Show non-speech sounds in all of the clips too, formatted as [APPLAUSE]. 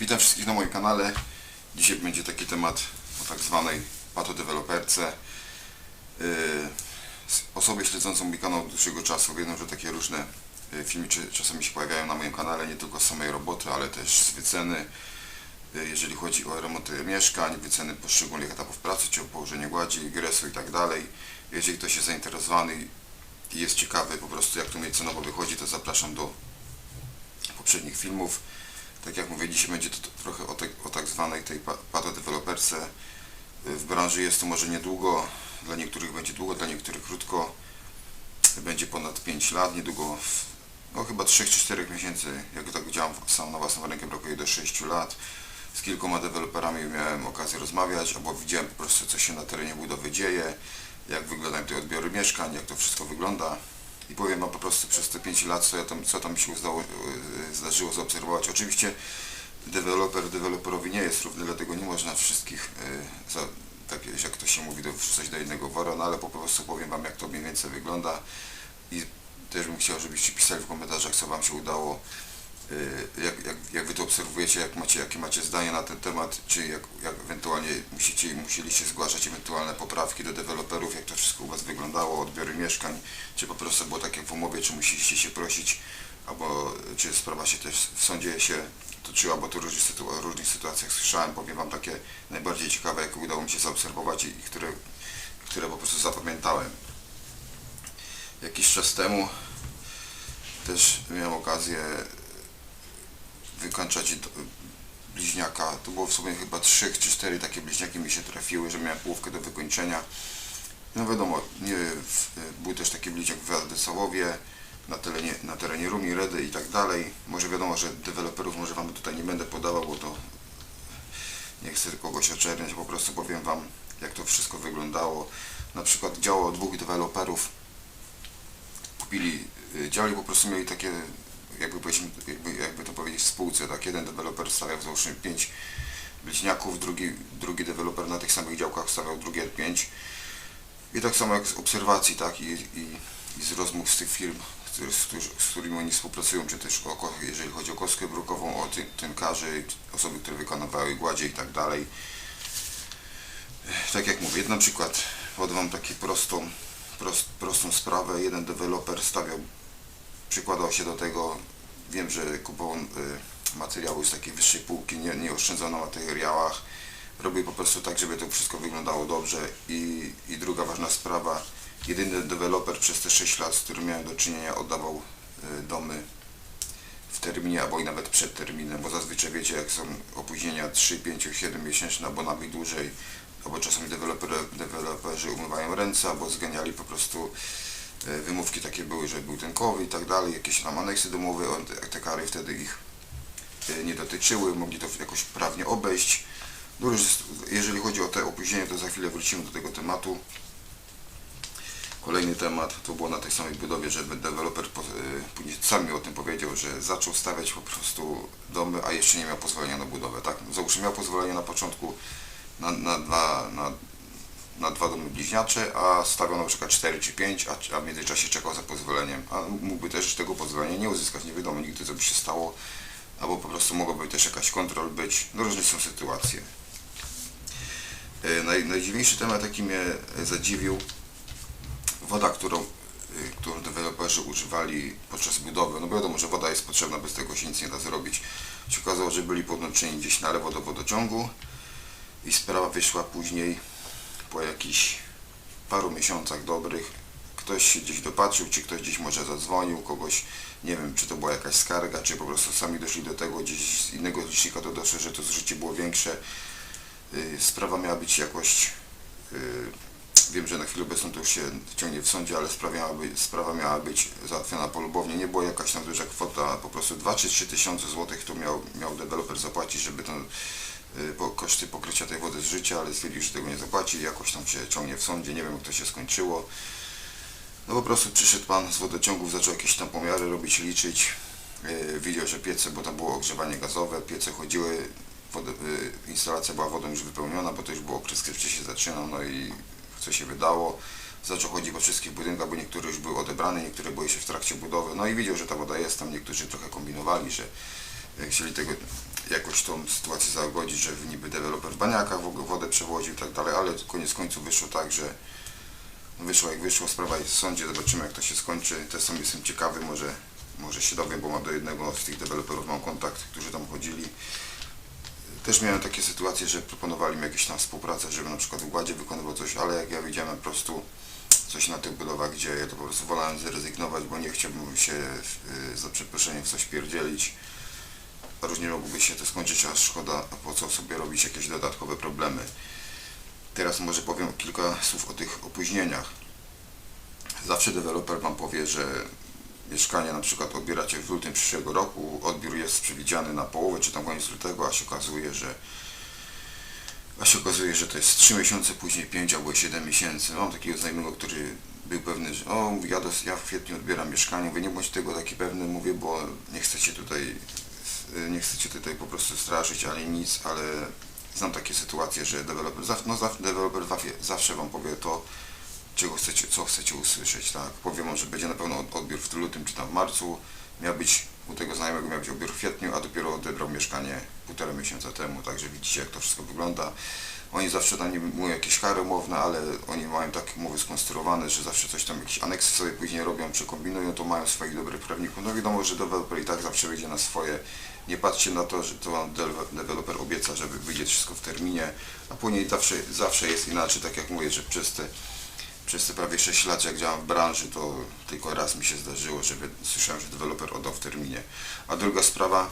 Witam wszystkich na moim kanale. Dzisiaj będzie taki temat o tak zwanej patodeweloperce. Yy, Osoby śledzące mój kanał od dłuższego czasu wiedzą, że takie różne yy, filmy czasami się pojawiają na moim kanale, nie tylko z samej roboty, ale też z wyceny. Yy, Jeżeli chodzi o remonty mieszkań, wyceny poszczególnych etapów pracy, czy o położenie gładzi, gresu i tak dalej. Jeżeli ktoś jest zainteresowany i jest ciekawy po prostu jak to mnie cenowo wychodzi, to zapraszam do poprzednich filmów. Tak jak mówię, dzisiaj będzie to trochę o, te, o tak zwanej tej pa- patodeweloperce. Y, W branży jest to może niedługo, dla niektórych będzie długo, dla niektórych krótko. Będzie ponad 5 lat, niedługo, no chyba 3 czy 4 miesięcy, jak tak działam sam na własną rękę, brakuje do 6 lat. Z kilkoma deweloperami miałem okazję rozmawiać, albo widziałem po prostu co się na terenie budowy dzieje, jak wyglądają te odbiory mieszkań, jak to wszystko wygląda. I powiem Wam po prostu przez te 5 lat, co, ja tam, co tam się e, zdarzyło zaobserwować. Oczywiście deweloper deweloperowi nie jest równy, dlatego nie można wszystkich, e, za, tak jak to się mówi, wrzucać do jednego wora, no ale po prostu powiem Wam, jak to mniej więcej wygląda. I też bym chciał, żebyście pisali w komentarzach, co Wam się udało, jak, jak, jak Wy to obserwujecie, jak macie, jakie macie zdania na ten temat, czy jak, jak ewentualnie musicie, musieliście zgłaszać ewentualne poprawki do deweloperów, jak to wszystko u Was wyglądało, odbiory mieszkań, czy po prostu było tak jak w umowie, czy musieliście się prosić, albo czy sprawa się też w sądzie się toczyła, bo tu o różnych sytuacjach słyszałem, powiem Wam takie najbardziej ciekawe, jakie udało mi się zaobserwować i, i które, które po prostu zapamiętałem. Jakiś czas temu też miałem okazję wykończać d- bliźniaka. To było w sumie chyba trzy czy cztery takie bliźniaki mi się trafiły, że miałem połówkę do wykończenia. No wiadomo, nie, w, był też taki bliźniak w Władysławowie, na terenie, na terenie Rumi, Redy i tak dalej. Może wiadomo, że deweloperów może Wam tutaj nie będę podawał, bo to nie chcę kogoś oczerniać, po prostu powiem Wam, jak to wszystko wyglądało. Na przykład działo dwóch deweloperów, kupili y, dział i po prostu mieli takie, jakby, powiedzmy, jakby, jakby to powiedzieć, w spółce, tak, jeden deweloper stawiał załóżmy 5 bliźniaków, drugi, drugi deweloper na tych samych działkach stawiał drugie 5 i tak samo jak z obserwacji, tak, i, i, i z rozmów z tych firm, który, z, z którymi oni współpracują, czy też o, jeżeli chodzi o kostkę brukową, o ty, tynkarzy, osoby, które wykonywały gładzie i tak dalej. Tak jak mówię, na przykład podam Wam taką prostą, prost, prostą sprawę. Jeden deweloper stawiał, przykładał się do tego, wiem, że kupował y, materiały z takiej wyższej półki, nie, nie oszczędzano na materiałach. Robił po prostu tak, żeby to wszystko wyglądało dobrze. I, I druga ważna sprawa, jedyny deweloper przez te 6 lat, z którym miałem do czynienia, oddawał y, domy w terminie, albo i nawet przed terminem, bo zazwyczaj wiecie, jak są opóźnienia 3, 5, 7 miesięczne, albo nawet dłużej, albo czasami deweloper, deweloperzy umywają ręce, albo zganiali po prostu wymówki takie były, że był tenkowy i tak dalej, jakieś tam aneksy domowe, te, kary wtedy ich e, nie dotyczyły, mogli to jakoś prawnie obejść. No, już jest- jeżeli chodzi o te opóźnienia, to za chwilę wrócimy do tego tematu. Kolejny temat to było na tej samej budowie, że deweloper y, później sam mi o tym powiedział, że zaczął stawiać po prostu domy, a jeszcze nie miał pozwolenia na budowę, tak? Załóżmy miał pozwolenie na początku na, na, dwa, na, na dwa domy bliźniacze, a stawiał na przykład 4 czy 5, a, a w międzyczasie czekał za pozwoleniem, a mógłby też tego pozwolenia nie uzyskać, nie wiadomo nigdy co by się stało, albo po prostu mogłaby też jakaś kontrol być, no różne są sytuacje. E, Naj, najdziwniejszy temat, jaki mnie e, zadziwił, woda, którą, y, którą deweloperzy używali podczas budowy, no wiadomo, że woda jest potrzebna, bez tego się nic nie da zrobić. Się okazało, że byli podłączeni gdzieś na lewo do wodociągu i sprawa wyszła później po jakichś paru miesiącach dobrych. Ktoś się gdzieś dopatrzył, czy ktoś gdzieś może zadzwonił, kogoś, nie wiem, czy to była jakaś skarga, czy po prostu sami doszli do tego, gdzieś z innego licznika to doszło, że to zużycie było większe. Y, Sprawa miała być jakoś y, Wiem, że na chwilę obecną to już się ciągnie w sądzie, ale sprawa miała być, sprawa miała być załatwiona polubownie. Nie była jakaś tam duża kwota, po prostu 2 czy 3 tysiące złotych to miał, miał deweloper zapłacić, żeby ten, y, po, koszty pokrycia tej wody z życia, ale stwierdził, że tego nie zapłaci. Jakoś tam się ciągnie w sądzie, nie wiem jak to się skończyło. No po prostu przyszedł pan z wodociągów, zaczął jakieś tam pomiary robić, liczyć. Yy, widział, że piece, bo tam było ogrzewanie gazowe, piece chodziły, yy, instalacja była wodą już wypełniona, bo to już było okres grzewczy się zaczynał, no i co się wydało. Zaczął chodzić po wszystkich budynkach, bo niektóre już były odebrane, niektóre były jeszcze w trakcie budowy. No i widział, że ta woda jest tam, niektórzy trochę kombinowali, że chcieli tego jakoś tą sytuację zagodzić, że niby deweloper w baniakach wodę przewoził i tak dalej, ale koniec końców wyszło tak, że wyszło jak wyszło, sprawa jest w sądzie, zobaczymy jak to się skończy. Też sam jestem ciekawy, może, może się dowiem, bo mam do jednego z tych deweloperów mam kontakt, którzy tam chodzili. Też miałem takie sytuacje, że proponowali mi jakieś tam współpracę, żeby na przykład w Gładzie wykonywał coś, ale jak ja widziałem po prostu coś na tych budowach dzieje, to po prostu wolałem zrezygnować, bo nie chciałbym się y, za przeproszeniem w coś pierdzielić. Różnie mogłoby się to skończyć, a szkoda, po co sobie robić jakieś dodatkowe problemy. Teraz może powiem kilka słów o tych opóźnieniach. Zawsze deweloper Wam powie, że mieszkanie na przykład odbieracie w lutym przyszłego roku, odbiór jest przewidziany na połowę czy tam koniec lutego, a się okazuje, że a się okazuje, że to jest 3 miesiące, później 5 albo 7 miesięcy. Mam takiego znajomego, który był pewny, że o, ja, dos, ja w kwietniu odbieram mieszkanie, mówię, nie bądź tego taki pewny, mówię, bo nie chcecie tutaj, y, nie chcecie tutaj po prostu straszyć, ale nic, ale znam takie sytuacje, że deweloper, no, deweloper zawsze, Wam powie to, czego chcecie, co chcecie usłyszeć, tak? Powiem wam, że będzie na pewno od- odbiór w lutym czy tam w marcu. Miał być, u tego znajomego miał być odbiór w kwietniu, a dopiero odebrał mieszkanie półtora miesiąca temu, także widzicie jak to wszystko wygląda. Oni zawsze tam nie mówią jakieś kary umowne, ale oni mają takie umowy skonstruowane, że zawsze coś tam, jakieś aneksy sobie później robią, przekombinują, to mają swoich dobrych prawników. No wiadomo, że deweloper i tak zawsze wyjdzie na swoje. Nie patrzcie na to, że to wam dewe- deweloper obieca, żeby wyjdzie wszystko w terminie, a później zawsze, zawsze jest inaczej, tak jak mówię, że przez te przez te prawie 6 lat, jak działam w branży, to tylko raz mi się zdarzyło, żeby słyszałem, że deweloper oddał w terminie. A druga sprawa,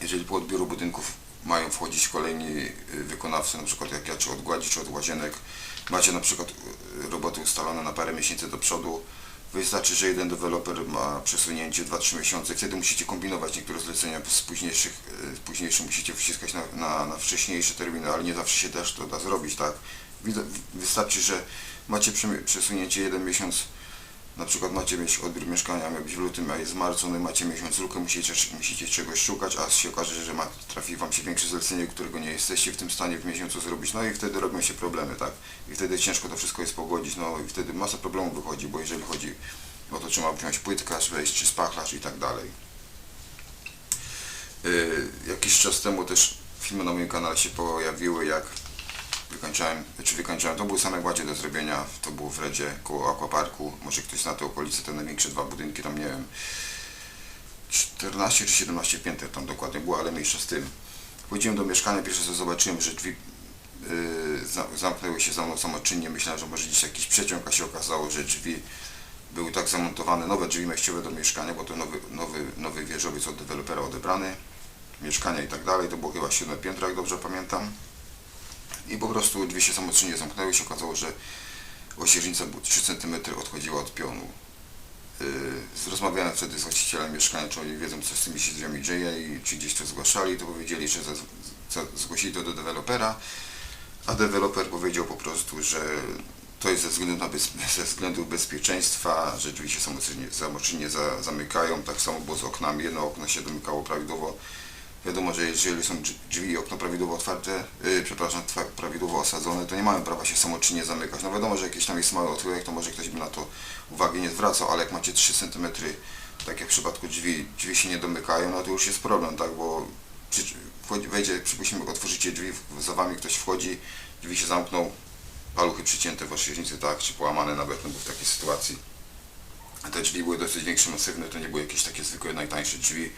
jeżeli po odbioru budynków mają wchodzić kolejni y, wykonawcy, na przykład jak ja, czy od gładzi, czy od łazienek, macie na przykład y, roboty ustalone na parę miesięcy do przodu, wystarczy, że jeden deweloper ma przesunięcie 2-3 miesiące, wtedy musicie kombinować niektóre zlecenia z późniejszych, z późniejszych musicie wciskać na, na, na wcześniejsze terminy, ale nie zawsze się też to da zrobić, tak? Wystarczy, że macie przesunięcie jeden miesiąc, na przykład macie mieć odbiór mieszkania, miał być w lutym, a jest w marcu, no i macie miesiąc lukę, musicie, musicie czegoś szukać, a się okaże, że ma, trafi Wam się większe zlecenie, którego nie jesteście w tym stanie w miesiącu zrobić, no i wtedy robią się problemy, tak? I wtedy ciężko to wszystko jest pogodzić, no i wtedy masa problemów wychodzi, bo jeżeli chodzi o to, czy ma wziąć płytkarz, wejść, czy spachlarz i tak dalej. Yy, jakiś czas temu też filmy na moim kanale się pojawiły, jak wykończałem, czy wykończałem, to były same gładzie do zrobienia, to było w Redzie, koło Aquaparku, może ktoś zna te okolice, te największe dwa budynki, tam nie wiem, 14 czy 17 pięter tam dokładnie było, ale mniejsza z tym. Wchodziłem do mieszkania, pierwsze co zobaczyłem, że drzwi yy, za- zamknęły się za mną samoczynnie, myślałem, że może gdzieś jakiś przeciąg, a się okazało, że drzwi były tak zamontowane, nowe drzwi mejściowe do mieszkania, bo to nowy, nowy, nowy wieżowiec od dewelopera odebrany, mieszkania i tak dalej, to było chyba 7 piętro, jak dobrze pamiętam i po prostu drzwi się samoczynnie zamknęły się okazało, że osiernica była 3 cm odchodziła od pionu. Yy, rozmawiałem wtedy z właścicielem mieszkania, czy oni wiedzą co z tymi się drzwiami dzieje i czy gdzieś to zgłaszali, to powiedzieli, że zgłosili to do dewelopera, a deweloper powiedział po prostu, że to jest ze względu, na bez, [LAUGHS] ze względu bezpieczeństwa, się samoczynnie, samoczynnie za, zamykają, tak samo było z oknami, jedno okno się domykało prawidłowo, Wiadomo, że jeżeli są drzwi- i okno prawidłowo otwarte, yy, przepraszam, prawidłowo osadzone, to nie mają prawa się samoczynnie zamykać. No wiadomo, że jakiś tam jest mały otwórek, to może ktoś by na to uwagi nie zwracał, ale jak macie 3 cm, tak jak w przypadku drzwi, drzwi się nie domykają, no to już jest problem, tak, bo przy, wchodzi, wejdzie, przypuśćmy, otworzycie drzwi, za wami ktoś wchodzi, drzwi się zamkną, paluchy przycięte w oświeżnicy, tak, czy połamane nawet, no bo w takiej sytuacji. Te drzwi były dosyć większe, masywne, to nie były jakieś takie zwykłe, najtańsze drzwi.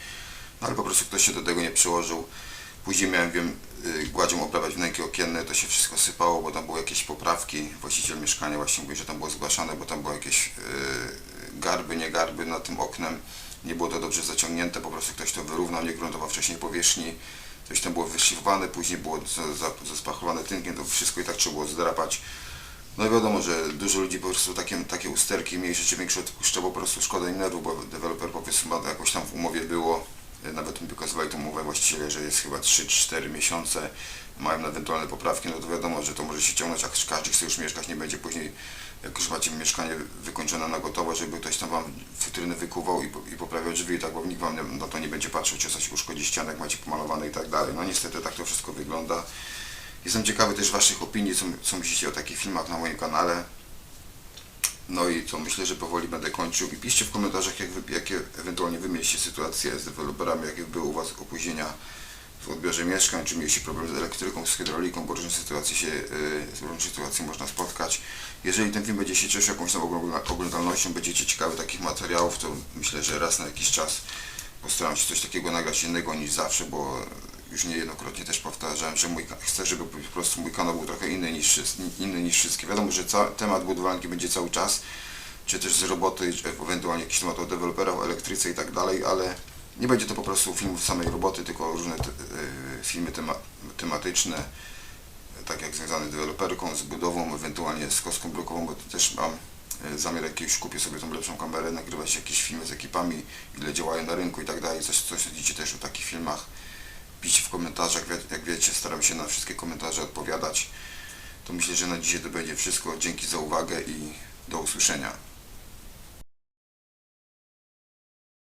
Ale po prostu ktoś się do tego nie przyłożył. Później miałem, wiem, y, gładzią oprawiać wnęki okienne, to się wszystko sypało, bo tam były jakieś poprawki. Właściciel mieszkania właśnie mówi, że tam było zgłaszane, bo tam były jakieś y, garby, nie garby nad tym oknem. Nie było to dobrze zaciągnięte, po prostu ktoś to wyrównał, nie gruntował wcześniej powierzchni. Coś tam było wyszlifowane, później było za- za- zaspachlowane tynkiem, to wszystko i tak trzeba było zdrapać. No i wiadomo, że dużo ludzi po prostu takie, takie usterki, mniejsze czy większe odpuszcza, po prostu szkoda im nerwów, bo deweloper powiedzmy ma jakoś tam w umowie było, nawet mi pokazywali tą umowę właściciele, że jest chyba 3-4 miesiące, mają ewentualne poprawki, no to wiadomo, że to może się ciągnąć, jak każdy chce już mieszkać, nie będzie później, jak już macie mieszkanie wykończone na gotowo, żeby ktoś tam wam futryny wykuwał i, i poprawiał drzwi, tak, bo nikt wam na to nie będzie patrzył, czy coś uszkodzi ścianek, macie pomalowane i tak dalej. No niestety tak to wszystko wygląda. Jestem ciekawy też Waszych opinii, co, co myślicie o takich filmach na moim kanale. No i co, myślę, że powoli będę kończył. I piszcie w komentarzach, jak wy, jakie ewentualnie wy mieliście sytuacje z deweloperami, jakie były u Was opóźnienia w odbiorze mieszkań, czy mieliście problem z elektryką, z hydrauliką, bo różne sytuacje się, z różnych sytuacji można spotkać. Jeżeli ten film będzie się cieszył jakąś tam ogląda- oglądalnością, będziecie ciekawi takich materiałów, to myślę, że raz na jakiś czas postaram się coś takiego nagrać innego niż zawsze, bo już niejednokrotnie też powtarzałem, że mój, chcę, żeby po prostu mój kanał był trochę inny niż, inny niż wszystkie. Wiadomo, że temat budowlanki będzie cały czas, czy też z roboty, czy ewentualnie jakiś temat o deweloperach, o elektryce i tak dalej, ale nie będzie to po prostu filmów samej roboty, tylko różne te, y, filmy tema, tematyczne, tak jak związane z deweloperką, z budową, ewentualnie z kostką blokową, bo też mam y, zamiar jakieś, kupię sobie tą lepszą kamerę, nagrywać jakieś filmy z ekipami, ile działają na rynku i tak dalej, coś, coś sądzicie też o takich filmach. Piszcie w komentarzach, jak wiecie, staram się na wszystkie komentarze odpowiadać. To myślę, że na dzisiaj to będzie wszystko. Dzięki za uwagę i do usłyszenia.